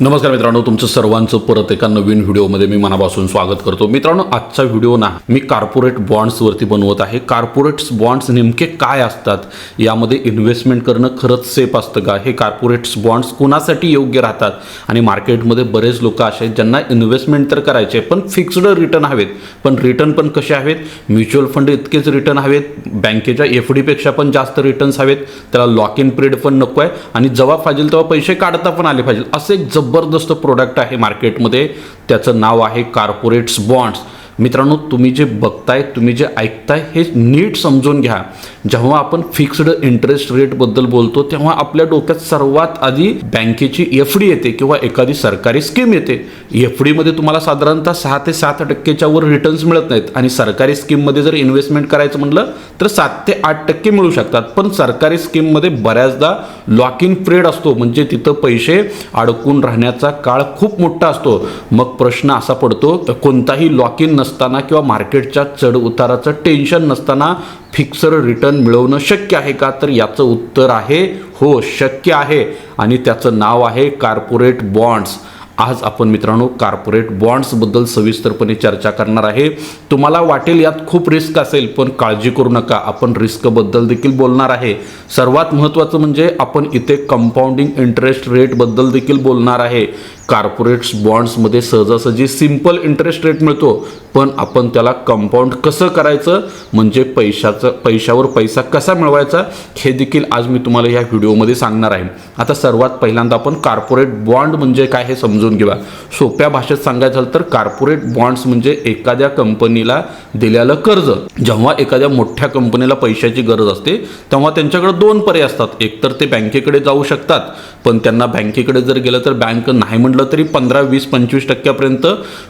नमस्कार मित्रांनो तुमचं सर्वांचं परत एका नवीन व्हिडिओमध्ये मी मनापासून स्वागत करतो. मित्रांनो आजचा व्हिडिओ ना मी कार्पोरेट बॉन्ड्सवरती बनवत आहे. कार्पोरेट्स बॉन्ड्स नेमके काय असतात? यामध्ये इन्व्हेस्टमेंट करणं खरंच सेफ असतं का? हे कार्पोरेट्स बॉन्ड्स कुणासाठी योग्य राहतात? आणि मार्केटमध्ये बरेच लोक असे आहेत ज्यांना इन्व्हेस्टमेंट तर करायचे पण फिक्स्ड रिटर्न हवेत. पण रिटर्न पण कसे हवेत? म्युच्युअल फंड इतकेच रिटर्न हवेत. बँकेच्या एफ डीपेक्षा पण जास्त रिटर्न्स हवेत. त्याला लॉक इन पिरियड पण नको आहे आणि जेव्हा पाहिजे तेव्हा पैसे काढता पण आले पाहिजे. असे एक जबरदस्त प्रोडक्ट आहे मार्केटमध्ये त्याचं नाव आहे कार्पोरेट्स बॉन्ड्स मित्रांनो तुम्ही जे बघताय तुम्ही जे ऐकताय हे नीट समजून घ्या. जेव्हा आपण फिक्स्ड इंटरेस्ट रेटबद्दल बोलतो तेव्हा आपल्या डोक्यात सर्वात आधी बँकेची एफ डी येते किंवा एखादी सरकारी स्कीम येते. एफ डीमध्ये तुम्हाला साधारणतः सहा ते सात टक्केच्या वर रिटर्न्स मिळत नाहीत. आणि सरकारी स्कीममध्ये जर इन्व्हेस्टमेंट करायचं म्हटलं तर सात ते आठ टक्के मिळू शकतात. पण सरकारी स्कीममध्ये बऱ्याचदा लॉक इन पिरियड असतो. म्हणजे तिथं पैसे अडकून राहण्याचा काळ खूप मोठा असतो. मग प्रश्न असा पडतो कोणताही लॉक इन नसताना किंवा मार्केटच्या चढ उताराचं टेन्शन नसताना फिक्सर रिटर्न मिळवणं शक्य आहे का? तर याचं उत्तर आहे हो शक्य आहे. आणि त्याचं नाव आहे कार्पोरेट बॉन्ड्स. आज आपण मित्रांनो कार्पोरेट बॉन्ड्सबद्दल सविस्तरपणे चर्चा करणार आहे. तुम्हाला वाटेल यात खूप रिस्क असेल पण काळजी करू नका. आपण रिस्कबद्दल देखील बोलणार आहे. सर्वात महत्त्वाचं म्हणजे आपण इथे कंपाऊंडिंग इंटरेस्ट रेटबद्दल देखील बोलणार आहे. कार्पोरेट्स बॉन्ड्समध्ये सहजासहजी सिंपल इंटरेस्ट रेट मिळतो. पण आपण त्याला कंपाऊंड कसं करायचं? म्हणजे पैशाचं पैशावर पैसा कसा मिळवायचा? हे देखील आज मी तुम्हाला या व्हिडिओमध्ये सांगणार आहे. आता सर्वात पहिल्यांदा आपण कार्पोरेट बॉन्ड म्हणजे काय हे समजून घेऊया. सोप्या भाषेत सांगायचं झालं तर कार्पोरेट बॉन्ड्स म्हणजे एखाद्या कंपनीला दिलेलं कर्ज. जेव्हा एखाद्या मोठ्या कंपनीला पैशाची गरज असते तेव्हा त्यांच्याकडे दोन पर्याय असतात. एकतर ते बँकेकडे जाऊ शकतात पण त्यांना बँकेकडे जर गेलं तर बँक नाही म्हटलं तरी पंधरा वीस पंचवीस टक्क्यापर्यंत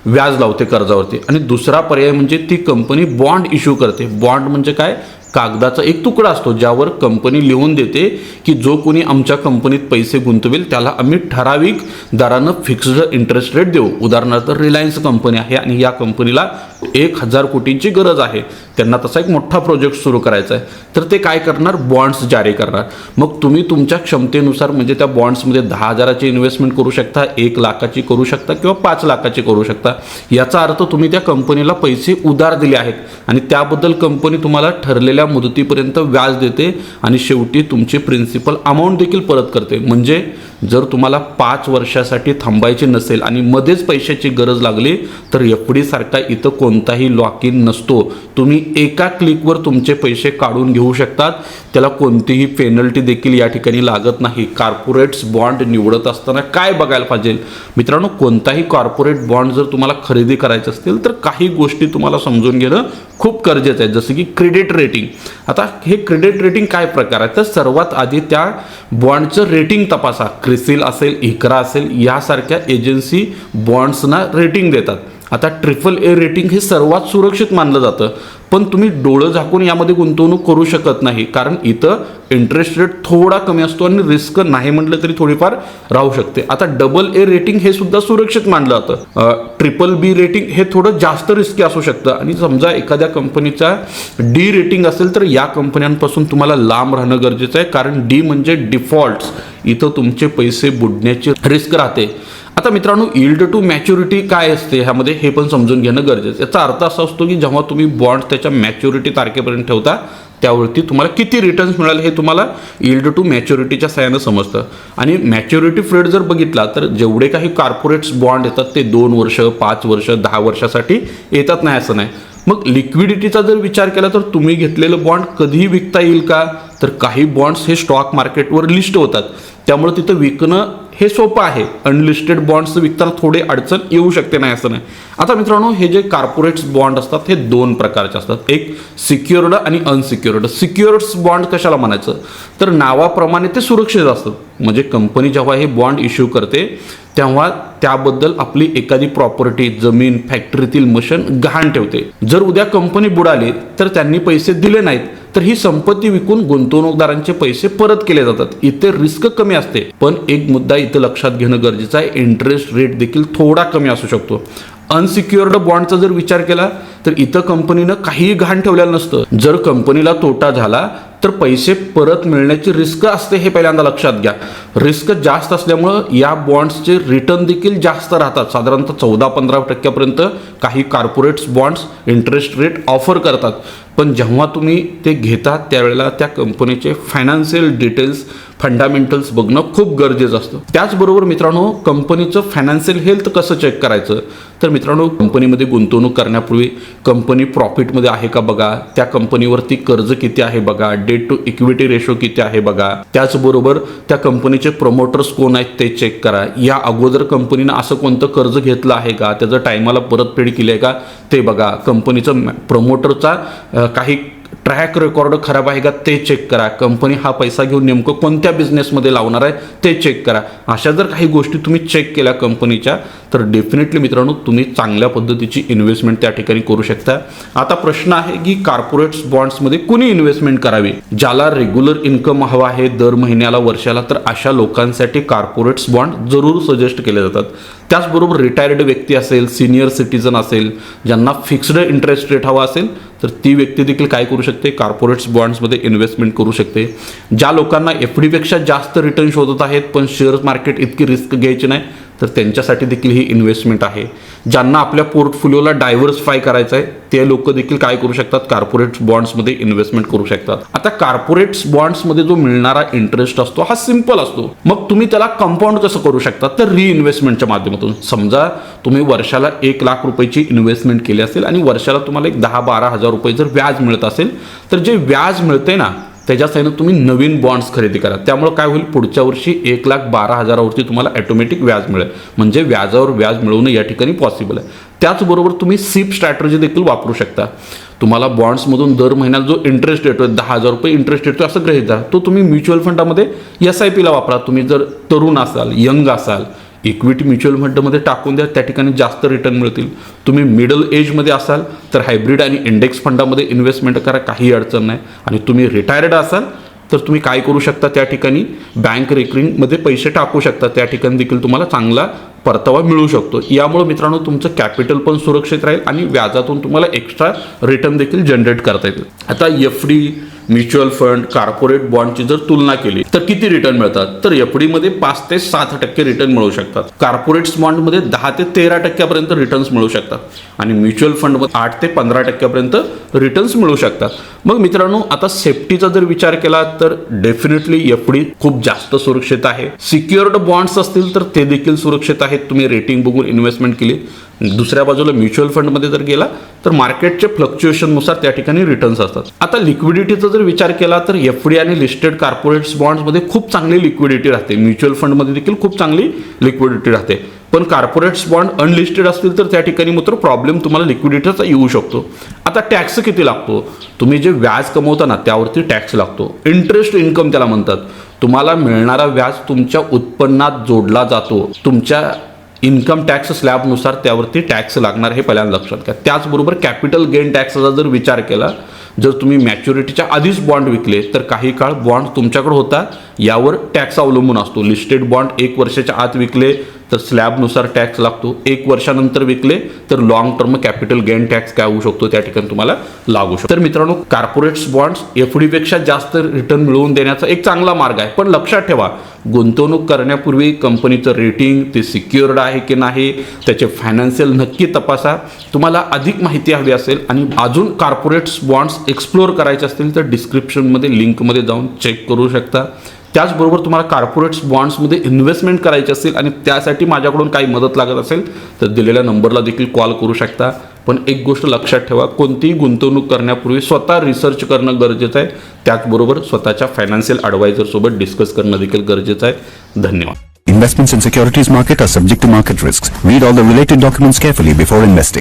व्याज लावते कर्जावरती. आणि दुसरा पर्याय म्हणजे ती कंपनी बॉन्ड इश्यू करते. बॉन्ड म्हणजे काय? कागदाचा एक तुकडा असतो ज्यावर कंपनी लिहून देते की जो कोणी आमच्या कंपनीत पैसे गुंतवेल त्याला आम्ही ठराविक दरानं फिक्स्ड इंटरेस्ट रेट देऊ. उदाहरणार्थ रिलायन्स कंपनी आहे आणि या कंपनीला एक हजार कोटींची गरज आहे. त्यांना तसा एक मोठा प्रोजेक्ट सुरू करायचा आहे. तर ते काय करणार? बॉन्ड्स जारी करणार. मग तुम्ही तुमच्या क्षमतेनुसार म्हणजे त्या बॉन्ड्समध्ये दहा हजाराची इन्व्हेस्टमेंट करू शकता एक लाखाची करू शकता किंवा पाच लाखाची करू शकता. याचा अर्थ तुम्ही त्या कंपनीला पैसे उधार दिले आहेत आणि त्याबद्दल कंपनी तुम्हाला ठरलेल्या मुदतीपर्यंत व्याज देते आणि शेवटी तुमची प्रिन्सिपल अमाऊंट देखील परत करते. म्हणजे जर तुम्हाला पाच वर्षासाठी थांबायचे नसेल आणि मध्येच पैशाची गरज लागली तर एफ डी सारखा इथं कोणताही लॉक इन नसतो. तुम्ही एका क्लिकवर तुमचे पैसे काढून घेऊ शकतात. त्याला कोणतीही पेनल्टी देखील या ठिकाणी लागत नाही. कार्पोरेट्स बॉन्ड निवडत असताना काय बघायला पाहिजे? मित्रांनो कोणताही कॉर्पोरेट बॉन्ड जर तुम्हाला खरेदी करायचे असतील तर काही गोष्टी तुम्हाला समजून घेणं खूप गरजेचं आहे. जसं की क्रेडिट रेटिंग आता हे क्रेडिट रेटिंग काय प्रकार आहे? तर सर्वात आधी त्या बॉन्डचं रेटिंग तपासा. क्रिसिल असेल इकरा असेल यासारख्या एजन्सी बॉन्ड्सना रेटिंग देतात. आता ट्रिपल ए रेटिंग हे सर्वात सुरक्षित मानलं जातं. पण तुम्ही डोळं झाकून यामध्ये गुंतवणूक करू शकत नाही. कारण इथं इंटरेस्ट रेट थोडा कमी असतो आणि रिस्क नाही म्हटलं तरी थोडीफार राहू शकते. आता डबल ए रेटिंग हे सुद्धा सुरक्षित मानलं जातं. ट्रिपल बी रेटिंग हे थोडं जास्त रिस्की असू शकतं. आणि समजा एखाद्या कंपनीचा डी रेटिंग असेल तर या कंपन्यांपासून तुम्हाला लांब राहणं गरजेचं आहे. कारण डी म्हणजे डिफॉल्ट्स इथं तुमचे पैसे बुडण्याची रिस्क राहते. आता मित्रांनो इल्ड टू मॅच्युरिटी काय असते ह्यामध्ये हे पण समजून घेणं गरजेचं याचा अर्थ असा असतो की जेव्हा तुम्ही बॉन्ड त्याच्या मॅच्युरिटी तारखेपर्यंत ठेवता त्यावरती तुम्हाला किती रिटर्न्स मिळाले हे तुम्हाला इल्ड टू मॅच्युरिटीच्या सहाय्यानं समजतं. आणि मॅच्युरिटी फ्रेड जर बघितला तर जेवढे काही कॉर्पोरेट्स बॉन्ड येतात ते दोन वर्ष पाच वर्ष दहा वर्षासाठी येतात नाही असं नाही. मग लिक्विडिटीचा जर विचार केला तर तुम्ही घेतलेलं बॉन्ड कधीही विकता येईल का? तर काही बॉन्ड्स हे स्टॉक मार्केटवर लिस्ट होतात. त्यामुळे तिथं विकणं हे सोपं आहे. अनलिस्टेड बॉन्ड्स विकताना थोडे अडचण येऊ शकते नाही असं नाही. आता मित्रांनो हे जे कार्पोरेट्स बॉन्ड असतात हे दोन प्रकारचे असतात. एक सिक्युअर्ड आणि अनसिक्युअर्ड सिक्युअर्ड्स बॉन्ड कशाला म्हणायचं? तर नावाप्रमाणे ते सुरक्षित असतात म्हणजे कंपनी जेव्हा हे बॉन्ड इश्यू करते तेव्हा त्याबद्दल आपली एखादी प्रॉपर्टी जमीन फॅक्टरीतील मशीन गहाण ठेवते. जर उद्या कंपनी बुडाली तर त्यांनी पैसे दिले नाहीत. तर ही संपत्ती विकून गुंतवणूकदारांचे पैसे परत केले जातात. इथे रिस्क कमी असते. पण एक मुद्दा इथं लक्षात घेणं गरजेचं आहे. इंटरेस्ट रेट देखील थोडा कमी असू शकतो. अनसिक्युअर्ड बॉन्डचा जर विचार केला तर इथं कंपनीनं काहीही घाण ठेवलेलं नसतं. जर कंपनीला तोटा झाला तर पैसे परत मिळण्याची रिस्क असते हे पहिल्यांदा लक्षात घ्या. रिस्क जास्त असल्यामुळं या बॉन्ड्सचे रिटर्न देखील जास्त राहतात. साधारणतः चौदा पंधरा टक्क्यापर्यंत काही corporates bonds interest rate offer करतात. पण जेव्हा तुम्ही ते घेता त्यावेळेला त्या कंपनीचे फायनान्शियल डिटेल्स फंडामेंटल्स बघणं खूप गरजेचं असतं. त्याचबरोबर मित्रांनो कंपनीचं फायनान्शियल हेल्थ कसं चेक करायचं? तर मित्रांनो कंपनीमध्ये गुंतवणूक करण्यापूर्वी कंपनी प्रॉफिटमध्ये आहे का बघा? त्या कंपनीवरती कर्ज किती आहे बघा? डेट टू इक्विटी रेशो किती आहे बघा? त्याचबरोबर त्या कंपनीचे प्रमोटर्स कोण आहेत ते चेक करा. या अगोदर कंपनीनं असं कोणतं कर्ज घेतलं आहे का? त्याचं टायमाला परतफेड केली आहे का? ते बघा कंपनीचं प्रमोटरचा काही ट्रॅक रेकॉर्ड खराब आहे का ते चेक करा. कंपनी हा पैसा घेऊन नेमकं कोणत्या बिझनेसमध्ये लावणार आहे ते चेक करा. अशा जर काही गोष्टी तुम्ही चेक केल्या कंपनीच्या तर डेफिनेटली मित्रांनो तुम्ही चांगल्या पद्धतीची इन्व्हेस्टमेंट त्या ठिकाणी करू शकता. आता प्रश्न आहे की कॉर्पोरेट्स बॉन्ड्समध्ये कुणी इन्व्हेस्टमेंट करावी? ज्याला रेग्युलर इन्कम हवा आहे दर महिन्याला वर्षाला तर अशा लोकांसाठी कॉर्पोरेट्स बॉन्ड जरूर सजेस्ट केले जातात. त्याचबरोबर रिटायर्ड व्यक्ती असेल सिनियर सिटीजन असेल ज्यांना फिक्स्ड इंटरेस्ट रेट हवा असेल तर ती व्यक्ती देखील काय करू शकते? कॉर्पोरेट्स बॉन्ड्समध्ये इन्व्हेस्टमेंट करू शकते. ज्या लोकांना एफ डीपेक्षा जास्त रिटर्न शोधत आहेत पण शेअर्स मार्केट इतकी रिस्क घ्यायची नाही तर त्यांच्यासाठी देखील ही इन्व्हेस्टमेंट आहे. ज्यांना आपल्या पोर्टफोलिओला डायव्हर्सिफाय करायचं आहे ते लोक देखील काय करू शकतात? कार्पोरेट बॉन्ड्समध्ये इन्व्हेस्टमेंट करू शकतात. आता कार्पोरेट्स बॉन्ड्समध्ये जो मिळणारा इंटरेस्ट असतो हा सिंपल असतो. मग तुम्ही त्याला कंपाऊंड कसं करू शकता? तर रिइन्व्हेस्टमेंटच्या माध्यमातून. समजा तुम्ही वर्षाला एक लाख रुपयाची इन्व्हेस्टमेंट केली असेल आणि वर्षाला तुम्हाला एक दहा बारा हजार रुपये जर व्याज मिळत असेल तर जे व्याज मिळते ना त्याच्या साईनं तुम्ही नवीन बॉन्ड्स खरेदी करा त्यामुळे काय होईल? पुढच्या वर्षी एक लाख बारा हजारावरती तुम्हाला ॲटोमॅटिक व्याज मिळेल. म्हणजे व्याजावर व्याज मिळवणं या ठिकाणी पॉसिबल आहे. त्याचबरोबर तुम्ही सिप स्ट्रॅटर्जी देखील वापरू शकता. तुम्हाला बॉन्ड्समधून दर महिन्याला जो इंटरेस्ट येतोय दहा हजार रुपये इंटरेस्ट येतोय असं गृहित धरा. तो तुम्ही म्युच्युअल फंडामध्ये एस आय पीला वापरा. तुम्ही जर तरुण असाल यंग असाल इक्विटी म्युच्युअल फंडमध्ये टाकून द्या त्या ठिकाणी जास्त रिटर्न मिळतील. तुम्ही मिडल एजमध्ये असाल तर हायब्रिड आणि इंडेक्स फंडामध्ये इन्व्हेस्टमेंट करा काही अडचण नाही. आणि तुम्ही रिटायर्ड असाल तर तुम्ही काय करू शकता त्या ठिकाणी? बँक रेकरिंगमध्ये पैसे टाकू शकता. त्या ठिकाणी देखील तुम्हाला चांगला परतावा मिळू शकतो. यामुळे मित्रांनो तुमचं कॅपिटल पण सुरक्षित राहील आणि व्याजातून तुम्हाला एक्स्ट्रा रिटर्न देखील जनरेट करता येतील. आता F D mutual fund corporate बॉन्डची जर तुलना केली तर किती रिटर्न मिळतात? तर एफडी मध्ये पाच ते सात टक्के रिटर्न मिळू शकतात. कॉर्पोरेट्स बॉन्डमध्ये दहा ते तेरा टक्क्यापर्यंत रिटर्न्स मिळू शकतात. आणि म्युच्युअल फंडमध्ये आठ ते पंधरा टक्क्यापर्यंत रिटर्न्स मिळू शकतात. मग मित्रांनो आता सेफ्टीचा जर विचार केला तर डेफिनेटली एफडी खूप जास्त सुरक्षित आहे. सिक्युअर्ड बॉन्ड्स असतील तर ते देखील सुरक्षित आहेत. तुम्ही रेटिंग बघून इन्व्हेस्टमेंट केली. दुसऱ्या बाजूला म्युच्युअल फंडमध्ये जर गेला तर मार्केटचे फ्लक्च्युएशननुसार त्या ठिकाणी रिटर्न्स असतात. आता लिक्विडिटीचा जर विचार केला तर एफ डी आणि लिस्टेड कॉर्पोरेट्स बॉन्ड्समध्ये खूप चांगली लिक्विडिटी राहते. म्युच्युअल फंडमध्ये देखील खूप चांगली लिक्विडिटी राहते. पण कॉर्पोरेट्स बॉन्ड अनलिस्टेड असतील तर त्या ठिकाणी मात्र प्रॉब्लेम तुम्हाला लिक्विडिटीचा येऊ शकतो. आता टॅक्स किती लागतो? तुम्ही जे व्याज कमवता ना त्यावरती टॅक्स लागतो. इंटरेस्ट इन्कम त्याला म्हणतात. तुम्हाला मिळणारा व्याज तुमच्या उत्पन्नात जोडला जातो. तुमच्या इन्कम टॅक्स स्लॅबनुसार त्यावरती टॅक्स लागणार हे पहिल्यांदा लक्षात घ्या. त्याचबरोबर कॅपिटल गेन टॅक्सचा जर विचार केला जर तुम्ही मॅच्युरिटीच्या आधीच बॉन्ड विकले तर काही काळ बॉन्ड तुमच्याकडे होता यावर टॅक्स अवलंबून असतो. लिस्टेड बॉन्ड एक वर्षाच्या आत विकले तर स्लॅबनुसार टॅक्स लागतो. एक वर्षानंतर विकले तर long term capital gain tax काय होऊ शकतो त्या ठिकाणी तुम्हाला लागू शकतो. तर मित्रांनो कॉर्पोरेट्स बॉन्ड्स एफ डीपेक्षा जास्त रिटर्न मिळवून देण्याचा एक चांगला मार्ग आहे. पण लक्षात ठेवा गुंतवणूक करण्यापूर्वी कंपनीचं रेटिंग ते सिक्युअर्ड आहे की नाही त्याचे फायनान्शियल नक्की तपासा. तुम्हाला अधिक माहिती हवी असेल आणि अजून कॉर्पोरेट्स बॉन्ड्स एक्सप्लोअर करायचे असतील तर डिस्क्रिप्शनमध्ये लिंकमध्ये जाऊन चेक करू शकता. त्याचबरोबर तुम्हाला कॉर्पोरेट्स बॉन्ड्समध्ये इन्व्हेस्टमेंट करायची असेल आणि त्यासाठी माझ्याकडून काही मदत लागत असेल तर दिलेल्या नंबरला देखील कॉल करू शकता पण एक गोष्ट लक्षात ठेवा कोणतीही गुंतवणूक करण्यापूर्वी स्वतः रिसर्च करणं गरजेचं आहे त्याचबरोबर स्वतःच्या फायनान्शियल ॲडवायझरसोबत डिस्कस करणं देखील गरजेचं आहे धन्यवाद Investments in securities market are subject to market risks. Read all the related documents carefully before investing.